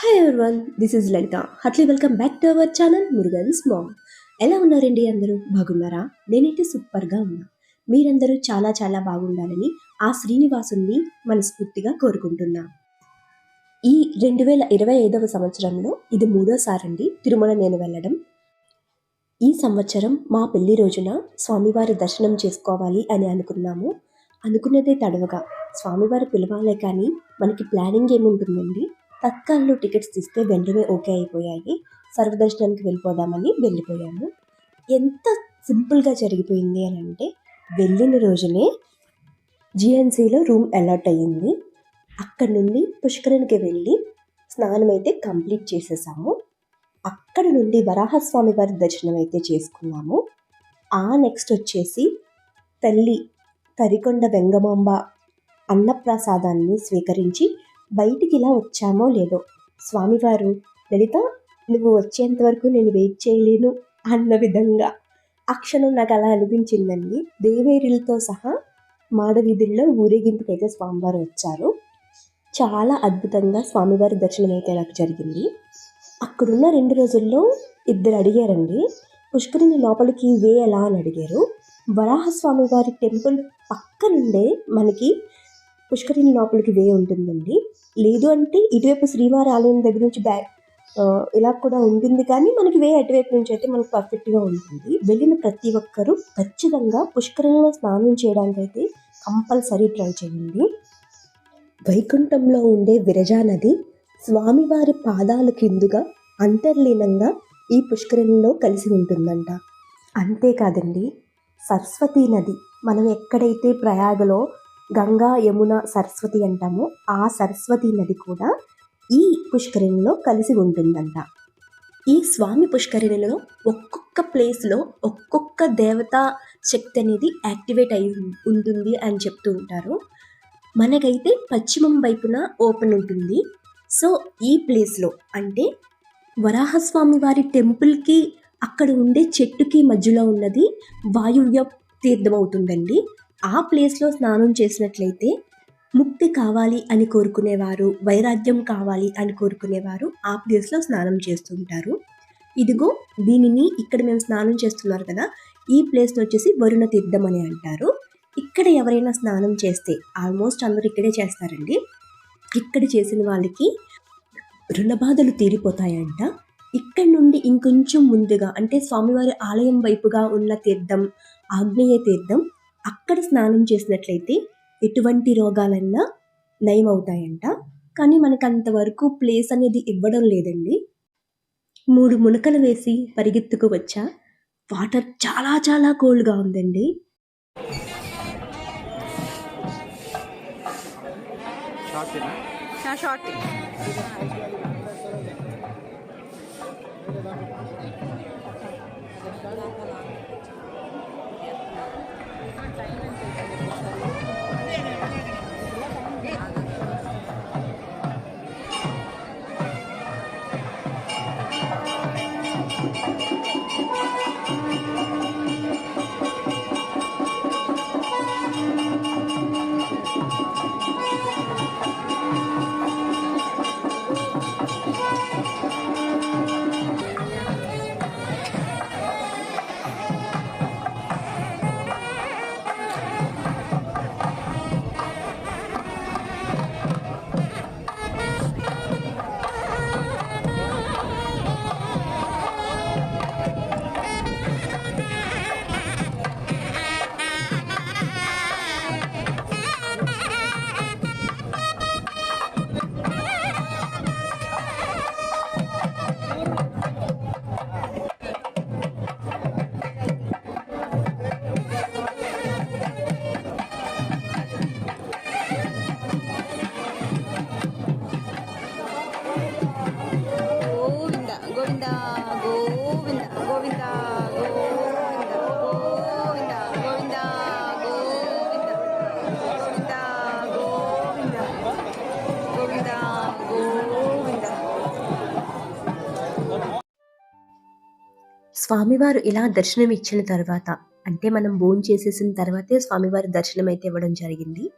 Hi everyone this is Lalitha హట్లీ welcome back to our channel Murugan's mom ఎలా ఉన్నారండి అందరూ? బాగున్నారా? నేనైతే సూపర్గా ఉన్నా. మీరందరూ చాలా చాలా బాగుండాలని ఆ శ్రీనివాసుని మనస్ఫూర్తిగా కోరుకుంటున్నా. ఈ రెండు వేల ఇరవై ఐదవ సంవత్సరంలో ఇది మూడోసారి అండి తిరుమల నేను వెళ్ళడం. ఈ సంవత్సరం మా పెళ్ళి రోజున స్వామివారి దర్శనం చేసుకోవాలి అని అనుకున్నాము. అనుకున్నదే తడవగా. స్వామివారి పిలవాలే కానీ మనకి ప్లానింగ్ ఏముంటుందండి? తత్కాల్లో టికెట్స్ తీస్తే వెంటనే ఓకే అయిపోయాయి. సర్వదర్శనానికి వెళ్ళిపోదామని వెళ్ళిపోయాము. ఎంత సింపుల్గా జరిగిపోయింది అని అంటే వెళ్ళిన రోజునే జిఎన్సీలో రూమ్ అలాట్ అయ్యింది. అక్కడ నుండి పుష్కరానికి వెళ్ళి స్నానం అయితే కంప్లీట్ చేసేసాము. అక్కడ నుండి వరాహస్వామి వారి దర్శనం అయితే చేసుకున్నాము. ఆ నెక్స్ట్ వచ్చేసి తల్లి తరికొండ వెంగమాంబ అన్నప్రసాదాన్ని స్వీకరించి బయటికి ఇలా వచ్చామో లేదో. స్వామివారు లలిత నువ్వు వచ్చేంత వరకు నేను వెయిట్ చేయలేను అన్న విధంగా. ఆ క్షణం నాకు అలా అనిపించిందండి. దేవేరులతో సహా మాడవీధుల్లో ఊరేగింపుకైతే స్వామివారు వచ్చారు. చాలా అద్భుతంగా స్వామివారి దర్శనం అయితే నాకు జరిగింది. అక్కడున్న రెండు రోజుల్లో ఇద్దరు అడిగారండి పుష్కరిని లోపలికి వే ఎలా? అని అడిగారు. వరాహస్వామి వారి టెంపుల్ పక్కనుండే మనకి పుష్కరిణి లోపలికి వే ఉంటుందండి. లేదు అంటే ఇటువైపు శ్రీవారి ఆలయం దగ్గర నుంచి బ్యాక్ ఇలా కూడా ఉంటుంది కానీ మనకి వే అటువైపు నుంచి అయితే మనకు పర్ఫెక్ట్గా ఉంటుంది. వెళ్ళిన ప్రతి ఒక్కరూ ఖచ్చితంగా పుష్కరిణిలో స్నానం చేయడానికి అయితే కంపల్సరీ ట్రై చేయండి. వైకుంఠంలో ఉండే విరజా నది స్వామివారి పాదాల కిందుగా అంతర్లీనంగా ఈ పుష్కరిణిలో కలిసి ఉంటుందంట. అంతేకాదండి సరస్వతీ నది. మనం ఎక్కడైతే ప్రయాగలో గంగా యమున సరస్వతి అంటాము. ఆ సరస్వతి నది కూడా ఈ పుష్కరిణిలో కలిసి ఉంటుందంట. ఈ స్వామి పుష్కరిణిలో ఒక్కొక్క ప్లేస్లో ఒక్కొక్క దేవతా శక్తి అనేది యాక్టివేట్ అయి ఉంటుంది అని చెప్తూ ఉంటారు. మనకైతే పశ్చిమం వైపున ఓపెన్ ఉంటుంది. సో ఈ ప్లేస్లో అంటే వరాహస్వామి వారి టెంపుల్కి అక్కడ ఉండే చెట్టుకి మధ్యలో ఉన్నది వాయువ్య తీర్థం అవుతుందండి. ఆ ప్లేస్లో స్నానం చేసినట్లయితే ముక్తి కావాలి అని కోరుకునేవారు వైరాగ్యం కావాలి అని కోరుకునేవారు ఆ ప్లేస్లో స్నానం చేస్తుంటారు. ఇదిగో దీనిని ఇక్కడ మేము స్నానం చేస్తున్నారు కదా ఈ ప్లేస్ని వచ్చేసి వరుణ తీర్థం అని అంటారు. ఇక్కడ ఎవరైనా స్నానం చేస్తే ఆల్మోస్ట్ అందరూ ఇక్కడే చేస్తారండి. ఇక్కడ చేసిన వాళ్ళకి రుణబాధలు తీరిపోతాయంట. ఇక్కడ నుండి ఇంకొంచెం ముందుగా అంటే స్వామివారి ఆలయం వైపుగా ఉన్న తీర్థం ఆగ్నేయ తీర్థం అక్కడ స్నానం చేసినట్లయితే ఎటువంటి రోగాలన్నా నయమవుతాయంట కానీ మనకు అంతవరకు ప్లేస్ అనేది ఇవ్వడం లేదండి. మూడు మునకలు వేసి పరిగెత్తుకు వచ్చా. వాటర్ చాలా చాలా కోల్డ్గా ఉందండి. షార్ట్ すいません。స్వామివారు ఇలా దర్శనం ఇచ్చిన తర్వాత అంటే మనం భోజనం చేసేసిన తర్వాతే స్వామివారి దర్శనం అయితే ఇవ్వడం జరిగింది.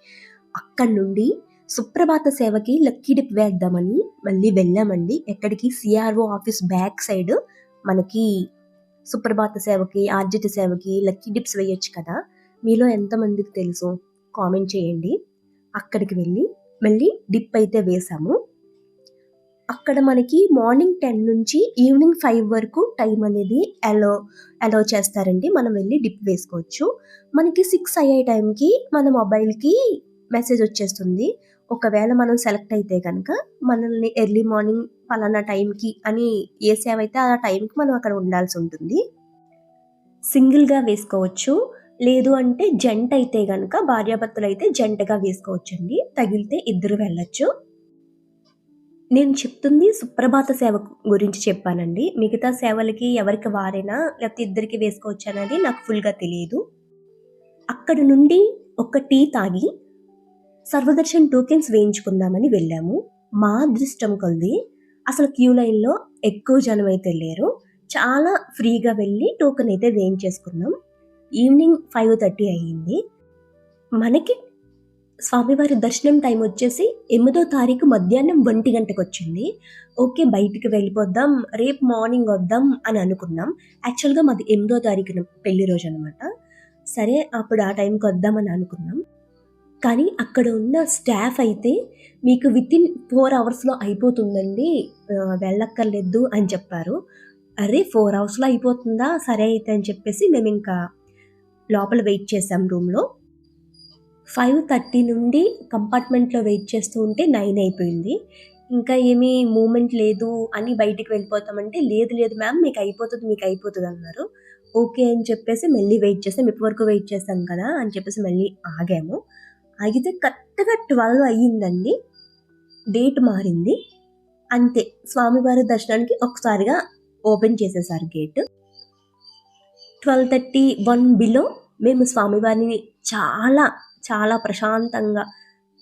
అక్కడి నుండి సుప్రభాత సేవకి లక్కీ డిప్ వేద్దామని మళ్ళీ వెళ్ళామండి. ఎక్కడికి? సిఆర్ఓ ఆఫీస్ బ్యాక్ సైడ్ మనకి సుప్రభాత సేవకి ఆర్జిత సేవకి లక్కీ డిప్స్ వేయొచ్చు కదా. మీలో ఎంతమందికి తెలుసు కామెంట్ చేయండి. అక్కడికి వెళ్ళి మళ్ళీ డిప్ అయితే వేసాము. అక్కడ మనకి మార్నింగ్ టెన్ నుంచి ఈవినింగ్ ఫైవ్ వరకు టైం అనేది అలో అలో చేస్తారండి. మనం వెళ్ళి డిప్ వేసుకోవచ్చు. మనకి సిక్స్ అయ్యే టైంకి మన మొబైల్కి మెసేజ్ వచ్చేస్తుంది. ఒకవేళ మనం సెలెక్ట్ అయితే కనుక మనల్ని ఎర్లీ మార్నింగ్ పలానా టైంకి అని ఏ సేవ అయితే ఆ టైంకి మనం అక్కడ ఉండాల్సి ఉంటుంది. సింగిల్గా వేసుకోవచ్చు. లేదు అంటే జంట అయితే కనుక భార్యాభర్తలు అయితే జంటగా వేసుకోవచ్చండి. తగిలితే ఇద్దరు వెళ్ళొచ్చు. నేను చెప్తుంది సుప్రభాత సేవ గురించి చెప్పానండి. మిగతా సేవలకి ఎవరికి వారైనా లేకపోతే ఇద్దరికి వేసుకోవచ్చు అనేది నాకు ఫుల్గా తెలియదు అక్కడ నుండి ఒక టీ తాగి సర్వదర్శన్ టోకెన్స్ వేయించుకుందామని వెళ్ళాము. మా అదృష్టం కొద్ది అసలు క్యూ లైన్లో ఎక్కువ జనం అయితే లేరు. చాలా ఫ్రీగా వెళ్ళి టోకెన్ అయితే వేయించేసుకున్నాం. ఈవినింగ్ ఫైవ్ థర్టీ అయ్యింది. మనకి స్వామివారి దర్శనం టైం వచ్చేసి ఎనిమిదో తారీఖు మధ్యాహ్నం ఒంటి గంటకు వచ్చింది ఓకే బయటికి వెళ్ళిపోద్దాం రేపు మార్నింగ్ వద్దాం అని అనుకున్నాం. యాక్చువల్గా మాది ఎనిమిదో తారీఖున పెళ్ళి రోజు అనమాట సరే అప్పుడు ఆ టైంకి వద్దామని అనుకున్నాం. కానీ అక్కడ ఉన్న స్టాఫ్ అయితే మీకు విత్ ఇన్ ఫోర్ అవర్స్లో అయిపోతుందండి. వెళ్ళక్కర్లేదు అని చెప్పారు. అరే ఫోర్ అవర్స్లో అయిపోతుందా? సరే అయితే అని చెప్పేసి మేము ఇంకా లోపల వెయిట్ చేసాం రూమ్లో ఫైవ్ థర్టీ నుండి కంపార్ట్మెంట్లో వెయిట్ చేస్తూ ఉంటే నైన్ అయిపోయింది. ఇంకా ఏమీ మూమెంట్ లేదు అని బయటికి వెళ్ళిపోతామంటే లేదు లేదు మ్యామ్ మీకు అయిపోతుంది మీకు అయిపోతుంది అన్నారు. ఓకే అని చెప్పేసి మళ్ళీ వెయిట్ చేసాం. ఇప్పటి వరకు వెయిట్ చేస్తాం కదా అని చెప్పేసి మళ్ళీ ఆగాము. ఆగితే కరెక్ట్గా ట్వెల్వ్ అయ్యిందండి. డేట్ మారింది. అంతే స్వామివారి దర్శనానికి ఒకసారిగా ఓపెన్ చేసేసారు gate. Twelve thirty one below మేము స్వామివారిని చాలా చాలా ప్రశాంతంగా.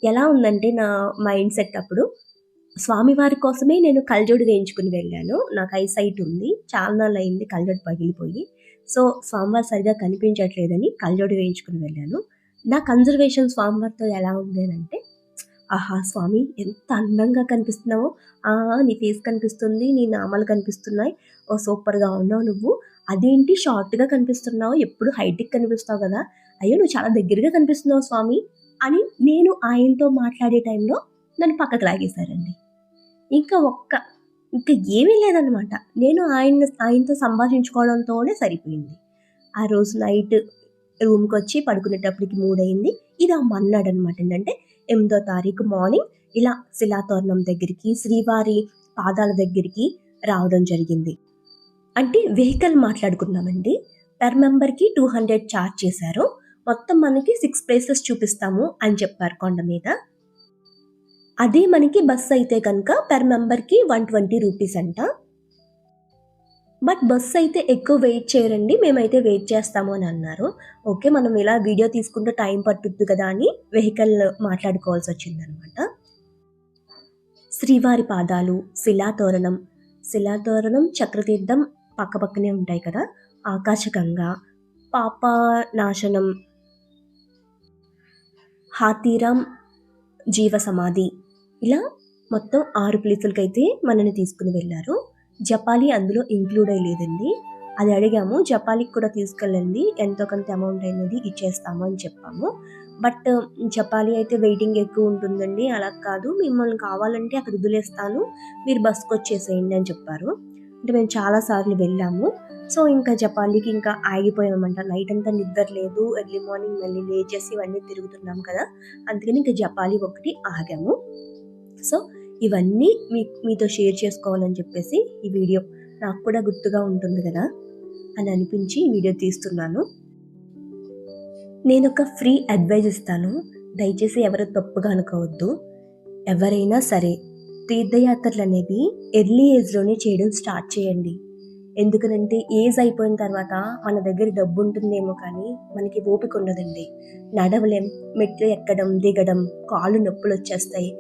ఎలా ఉందంటే నా మైండ్ సెట్ అప్పుడు స్వామివారి కోసమే నేను కలజోడు వేయించుకుని వెళ్ళాను. నాకు ఐ సైట్ ఉంది. చాలా నాళ్ళు అయింది కలజోడు పగిలిపోయి. సో స్వామివారు సరిగా కనిపించట్లేదని కలజోడు వేయించుకుని వెళ్ళాను. నా కన్జర్వేషన్ స్వామివారితో ఎలా ఉందేనంటే ఆహా స్వామి ఎంత అందంగా కనిపిస్తున్నావో. ఆ నీ ఫేస్ కనిపిస్తుంది నీ నామాలు కనిపిస్తున్నాయి. ఓ సూపర్గా ఉన్నావు నువ్వు. అదేంటి షార్ట్గా కనిపిస్తున్నావు? ఎప్పుడు హైటెక్ కనిపిస్తావు కదా. అయ్యో నువ్వు చాలా దగ్గరగా కనిపిస్తున్నావు స్వామి అని నేను ఆయనతో మాట్లాడే టైంలో నన్ను పక్కకు లాగేశారండి. ఇంకా ఒక్క ఇంకా ఏమీ లేదనమాట నేను ఆయన ఆయనతో సంభాషించుకోవడంతోనే సరిపోయింది. ఆ రోజు నైట్ రూమ్కి వచ్చి పడుకునేటప్పటికి మూడయింది. ఇది ఆ మన్నాడు అనమాట ఏంటంటే ఎనిమిదో తారీఖు మార్నింగ్ ఇలా శిలాతోరణం దగ్గరికి శ్రీవారి పాదాల దగ్గరికి రావడం జరిగింది. అంటే వెహికల్ మాట్లాడుకున్నామండి. పర్ మెంబర్కి టూ హండ్రెడ్ ఛార్జ్ చేశారు. మొత్తం మనకి సిక్స్ ప్లేసెస్ చూపిస్తాము అని చెప్పారు కొండ మీద. అదే మనకి బస్ అయితే కనుక పర్ మెంబర్కి వన్ ట్వంటీ రూపీస్ అంట. బట్ బస్ అయితే ఎక్కువ వెయిట్ చేయరండి మేమైతే వెయిట్ చేస్తాము అని అన్నారు. ఓకే మనం ఇలా వీడియో తీసుకుంటే టైం పట్టుద్ది కదా అని వెహికల్ మాట్లాడుకోవాల్సి వచ్చిందనమాట. శ్రీవారి పాదాలు శిలాతోరణం శిలాతోరణం చక్రతీర్థం పక్కపక్కనే ఉంటాయి కదా. ఆకాశగంగా పాప నాశనం హాతీరామ్ జీవ సమాధి ఇలా మొత్తం ఆరు ప్లేసులకి అయితే మనని తీసుకుని వెళ్ళారు. జపాలి అందులో ఇంక్లూడ్ అయ్యలేదండి అది అడిగాము జపాలికి కూడా తీసుకెళ్ళండి ఎంతో కొంత అమౌంట్ అనేది ఇచ్చేస్తాము అని చెప్పాము. బట్ జపాలి అయితే వెయిటింగ్ ఎక్కువ ఉంటుందండి. అలా కాదు మిమ్మల్ని కావాలంటే అక్కడ వదిలేస్తాను మీరు బస్కి వచ్చేసేయండి అని చెప్పారు. అంటే మేము చాలాసార్లు వెళ్ళాము. సో ఇంకా జపాలికి ఇంకా ఆగిపోయామంట. నైట్ అంతా నిద్ర లేదు. ఎర్లీ మార్నింగ్ మళ్ళీ లేచేసి ఇవన్నీ తిరుగుతున్నాం కదా. అందుకని ఇంకా జపాలి ఒకటి ఆగాము. సో ఇవన్నీ మీ మీతో షేర్ చేసుకోవాలని చెప్పేసి ఈ వీడియో నాకు కూడా గుర్తుగా ఉంటుంది కదా అని అనిపించి ఈ వీడియో తీస్తున్నాను. నేను ఒక ఫ్రీ అడ్వైజ్ ఇస్తాను. దయచేసి ఎవరు తప్పుగా అనుకోవద్దు. ఎవరైనా సరే తీర్థయాత్రలు అనేవి ఎర్లీ ఏజ్లోనే చేయడం స్టార్ట్ చేయండి. ఎందుకనంటే ఏజ్ అయిపోయిన తర్వాత మన దగ్గర డబ్బు ఉంటుందేమో కానీ మనకి ఓపిక ఉండదండి. నడవలేం మెట్లు ఎక్కడం దిగడం కాళ్ళు నొప్పులు వచ్చేస్తాయి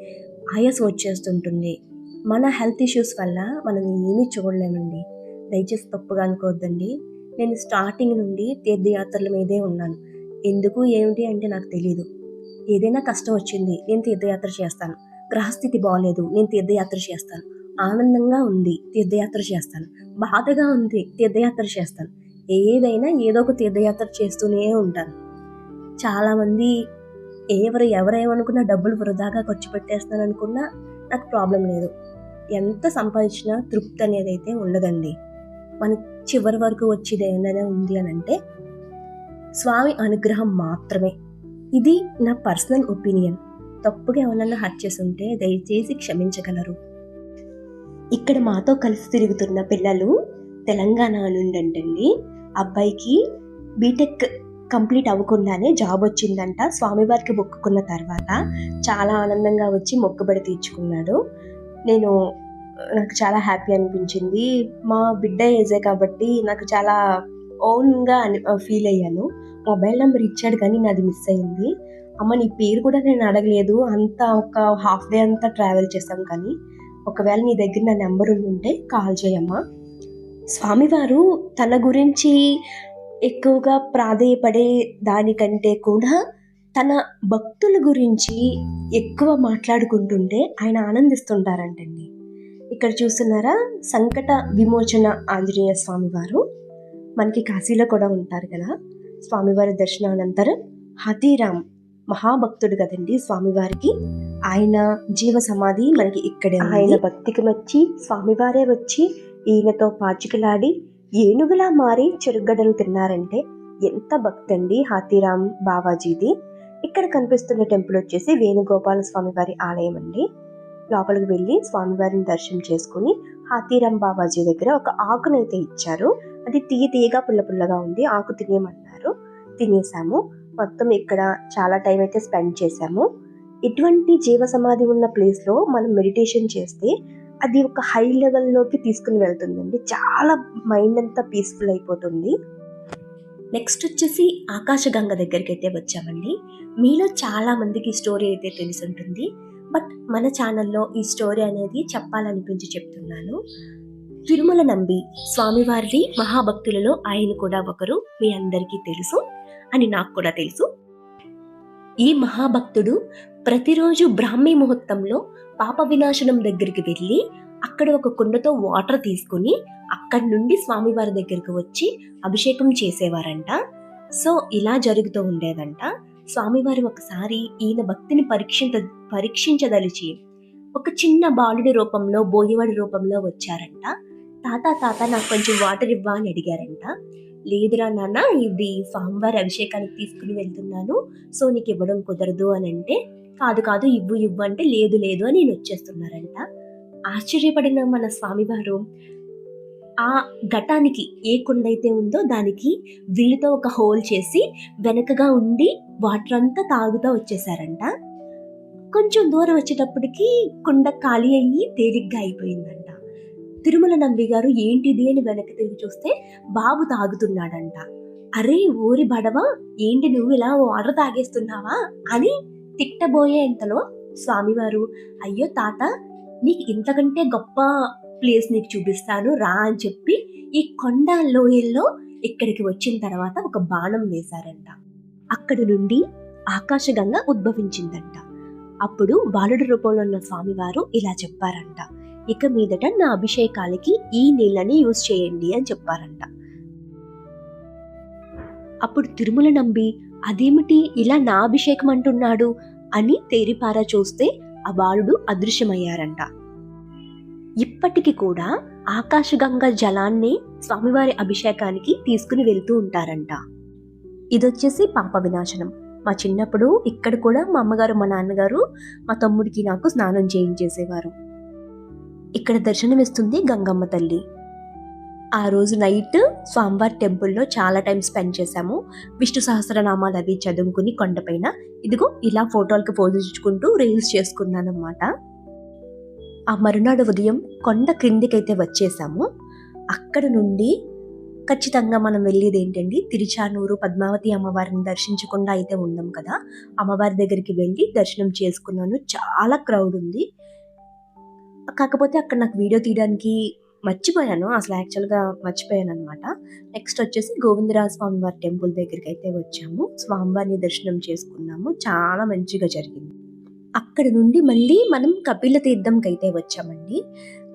ఆయాసం వచ్చేస్తుంటుంది. మన హెల్త్ ఇష్యూస్ వల్ల మనం ఏమీ చూడలేమండి. దయచేసి తప్పుగా అనుకోవద్దండి. నేను స్టార్టింగ్ నుండి తీర్థయాత్రల మీదే ఉన్నాను. ఎందుకు ఏమిటి అంటే నాకు తెలియదు ఏదైనా కష్టం వచ్చింది నేను తీర్థయాత్ర చేస్తాను. గ్రహస్థితి బాగలేదు నేను తీర్థయాత్ర చేస్తాను. ఆనందంగా ఉంది. తీర్థయాత్ర చేస్తాను. బాధగా ఉంది. తీర్థయాత్ర చేస్తాను. ఏదైనా ఏదో ఒక తీర్థయాత్ర చేస్తూనే ఉంటాను. చాలామంది ఎవరు ఎవరేమనుకున్నా డబ్బులు వృధాగా ఖర్చు పెట్టేస్తాను అనుకున్నా నాకు ప్రాబ్లం లేదు. ఎంత సంపాదించినా తృప్తి అనేది అయితే ఉండదండి. మన చివరి వరకు వచ్చేది ఏమైనా ఉంది అని అంటే స్వామి అనుగ్రహం మాత్రమే. ఇది నా పర్సనల్ ఒపీనియన్. తప్పుగా ఎవరన్నా హర్ట్ చేసి ఉంటే దయచేసి క్షమించగలరు. ఇక్కడ మాతో కలిసి తిరుగుతున్న పిల్లలు తెలంగాణ నుండంటండి. అబ్బాయికి బీటెక్ కంప్లీట్ అవ్వకుండానే జాబ్ వచ్చిందంట. స్వామివారికి మొక్కుకున్న తర్వాత చాలా ఆనందంగా వచ్చి మొక్కుబడి తీర్చుకున్నాడు. నేను నాకు చాలా హ్యాపీ అనిపించింది. మా బిడ్డ ఏజే కాబట్టి నాకు చాలా ఓన్గా అని ఫీల్ అయ్యాను. మొబైల్ నెంబర్ ఇచ్చాడు కానీ నాది మిస్ అయింది. అమ్మ నీ పేరు కూడా నేను అడగలేదు. అంతా ఒక హాఫ్ డే అంతా ట్రావెల్ చేశాం కానీ ఒకవేళ నీ దగ్గర నా నెంబర్ ఉంటే కాల్ చేయమ్మా స్వామివారు తన గురించి ఎక్కువగా ప్రాధేయపడే దానికంటే కూడా తన భక్తుల గురించి ఎక్కువ మాట్లాడుకుంటుంటే ఆయన ఆనందిస్తుంటారంటండి. ఇక్కడ చూస్తున్నారా? సంకట విమోచన ఆంజనేయ స్వామివారు. మనకి కాశీలో కూడా ఉంటారు కదా. స్వామివారి దర్శనానంతరం హతీరామ్ మహాభక్తుడు కదండి స్వామివారికి. ఆయన జీవ సమాధి మనకి ఇక్కడే ఆయన భక్తికి మెచ్చి స్వామివారే వచ్చి ఈయనతో పాచికలాడి ఏనుగులా మారి చెరుగడ్డలు తిన్నారంటే ఎంత భక్తి అండి హాతీరామ్ బావాజీది. ఇక్కడ కనిపిస్తున్న టెంపుల్ వచ్చేసి వేణుగోపాల స్వామివారి ఆలయం అండి. లోపలికి వెళ్ళి స్వామివారిని దర్శనం చేసుకుని హాతీరామ్ బాబాజీ దగ్గర ఒక ఆకునైతే ఇచ్చారు. అది తీయ తీయగా పుల్ల పుల్లగా ఉంది ఆకు తినేయమన్నారు. తినేసాము. మొత్తం ఇక్కడ చాలా టైం అయితే స్పెండ్ చేశాము. ఇటువంటి జీవ సమాధి ఉన్న ప్లేస్లో మనం మెడిటేషన్ చేస్తే అది ఒక హై లెవెల్లోకి తీసుకుని వెళ్తుందండి. చాలా మైండ్ అంతా పీస్ఫుల్ అయిపోతుంది. నెక్స్ట్ వచ్చేసి ఆకాశగంగ దగ్గరికి అయితే వచ్చామండి. మీలో చాలా మందికి ఈ స్టోరీ అయితే తెలిసి ఉంటుంది. బట్ మన ఛానల్లో ఈ స్టోరీ అనేది చెప్పాలనిపించి చెప్తున్నాను. తిరుమల నంబి స్వామివారి మహాభక్తులలో ఆయన కూడా ఒకరు. మీ అందరికీ తెలుసు. అని నాకు కూడా తెలుసు. ఈ మహాభక్తుడు ప్రతిరోజు బ్రాహ్మీ ముహూర్తంలో పాప వినాశనం దగ్గరికి వెళ్ళి అక్కడ ఒక కుండతో వాటర్ తీసుకుని అక్కడి నుండి స్వామివారి దగ్గరికి వచ్చి అభిషేకం చేసేవారంట. సో ఇలా జరుగుతూ ఉండేదంట. స్వామివారు ఒకసారి ఈయన భక్తిని పరీక్షించ పరీక్షించదలిచి ఒక చిన్న బాలుడి రూపంలో బోయవాడి రూపంలో వచ్చారంట. తాత తాత నాకు కొంచెం వాటర్ ఇవ్వా అని అడిగారంట. లేదురా నాన్న ఇది స్వామివారి అభిషేకానికి తీసుకుని వెళ్తున్నాను. సో నీకు ఇవ్వడం కుదరదు అని అంటే కాదు కాదు ఇవ్వు ఇవ్వు అంటే లేదు లేదు అని నేను వచ్చేస్తున్నారంట. ఆశ్చర్యపడిన మన స్వామివారు ఆ ఘటానికి ఏ కుండ అయితే ఉందో దానికి విల్లుతో ఒక హోల్ చేసి వెనకగా ఉండి వాటర్ అంతా తాగుతూ వచ్చేసారంట. కొంచెం దూరం వచ్చేటప్పటికి కుండ ఖాళీ అయ్యి తేలిగ్గా అయిపోయిందంట. తిరుమల నంబి గారు ఏంటిది అని వెనక్కి తిరిగి చూస్తే బాబు తాగుతున్నాడంట. అరే ఊరి బడవ ఏంటి నువ్వు ఇలా వాటర్ తాగేస్తున్నావా అని తిట్టబోయే ఇంతలో స్వామివారు అయ్యో తాత నీకు ఇంతకంటే గొప్ప ప్లేస్ నీకు చూపిస్తాను రా అని చెప్పి ఈ కొండ లోయల్లో ఇక్కడికి వచ్చిన తర్వాత ఒక బాణం వేశారంట. అక్కడి నుండి ఆకాశగంగా ఉద్భవించిందంట. అప్పుడు బాలుడి రూపంలో ఉన్న స్వామివారు ఇలా చెప్పారంట. ఇక మీదట నా అభిషేకాలకి ఈ నీళ్ళని యూజ్ చేయండి అని చెప్పారంట. అప్పుడు తిరుమల నంబి అదేమిటి ఇలా నా అభిషేకం అంటున్నాడు? అని తేరిపారా చూస్తే ఆ బాలుడు అదృశ్యమయ్యారంట. ఇప్పటికి కూడా ఆకాశగంగ జలాన్ని స్వామివారి అభిషేకానికి తీసుకుని వెళ్తూ ఉంటారంట. ఇదొచ్చేసి పాప వినాశనం. మా చిన్నప్పుడు ఇక్కడ కూడా మా అమ్మగారు మా నాన్నగారు మా తమ్ముడికి నాకు స్నానం చేయించేసేవారు. ఇక్కడ దర్శనమిస్తుంది గంగమ్మ తల్లి. ఆ రోజు నైట్ స్వామివారి టెంపుల్లో చాలా టైం స్పెండ్ చేశాము. విష్ణు సహస్రనామాలు అవి చదువుకుని కొండపైన. ఇదిగో ఇలా ఫోటోలకి పోజించుకుంటూ రీల్స్ చేసుకున్నాను అనమాట ఆ మరునాడు ఉదయం కొండ క్రిందికైతే వచ్చేసాము. అక్కడ నుండి ఖచ్చితంగా మనం వెళ్ళేది ఏంటండి? తిరుచానూరు పద్మావతి అమ్మవారిని దర్శించకుండా అయితే ఉండం కదా. అమ్మవారి దగ్గరికి వెళ్ళి దర్శనం చేసుకున్నాను. చాలా క్రౌడ్ ఉంది. కాకపోతే అక్కడ నాకు వీడియో తీయడానికి మర్చిపోయాను. అసలు యాక్చువల్గా మర్చిపోయాను అనమాట నెక్స్ట్ వచ్చేసి గోవిందరాజ స్వామి వారి టెంపుల్ దగ్గరికి అయితే వచ్చాము. స్వామివారిని దర్శనం చేసుకున్నాము. చాలా మంచిగా జరిగింది. అక్కడ నుండి మళ్ళీ మనం కపిల తీర్థంకి అయితే వచ్చామండి.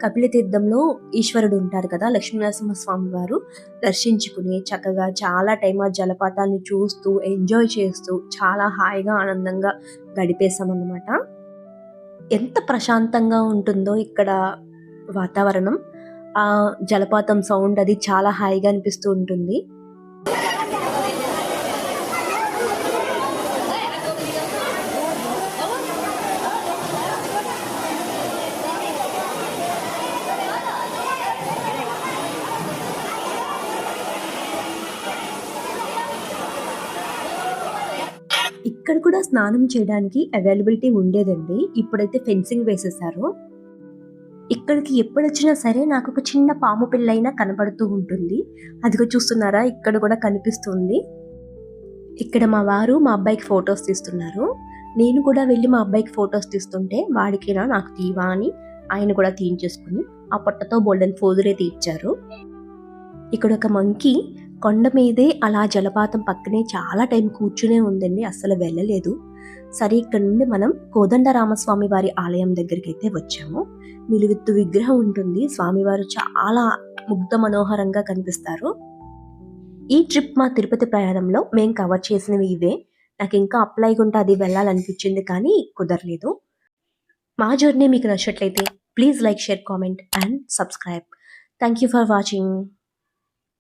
కపిల తీర్థంలో ఈశ్వరుడు ఉంటారు కదా లక్ష్మీనరసింహ స్వామి వారు దర్శించుకుని చక్కగా చాలా టైం ఆ జలపాతాన్ని చూస్తూ ఎంజాయ్ చేస్తూ చాలా హాయిగా ఆనందంగా గడిపేశామన్నమాట. ఎంత ప్రశాంతంగా ఉంటుందో ఇక్కడ వాతావరణం. ఆ జలపాతం సౌండ్ అది చాలా హాయిగా అనిపిస్తూ ఉంటుంది. ఇక్కడ కూడా స్నానం చేయడానికి అవైలబిలిటీ ఉండేదండి. ఇప్పుడైతే ఫెన్సింగ్ వేసేసారు. ఇక్కడికి ఎప్పుడొచ్చినా సరే నాకు ఒక చిన్న పాము పిల్లైనా కనబడుతూ ఉంటుంది. అదిగో చూస్తున్నారా? ఇక్కడ కూడా కనిపిస్తుంది. ఇక్కడ మా వారు మా అబ్బాయికి ఫొటోస్ తీస్తున్నారు. నేను కూడా వెళ్ళి మా అబ్బాయికి ఫొటోస్ తీస్తుంటే వాడికినా నాకు తీవా అని ఆయన కూడా తీయించేసుకుని ఆ పొట్టతో బోల్డెన్ ఫోజులే తీర్చారు ఇక్కడ ఒక మంకీ కొండ మీదే అలా జలపాతం పక్కనే చాలా టైం కూర్చునే ఉందండి అస్సలు వెళ్ళలేదు. సరే ఇక్కడ నుండి మనం కోదండరామస్వామి వారి ఆలయం దగ్గరికి అయితే వచ్చాము. నిలువెత్తు విగ్రహం ఉంటుంది. స్వామివారు చాలా ముగ్ధ మనోహరంగా కనిపిస్తారు. ఈ ట్రిప్ మా తిరుపతి ప్రయాణంలో మేము కవర్ చేసినవి ఇవే. నాకు ఇంకా అప్లై ఉంటే అది వెళ్ళాలనిపించింది కానీ కుదరలేదు. మా జర్నీ మీకు నచ్చినట్లయితే please like share comment and subscribe. Thank you for watching.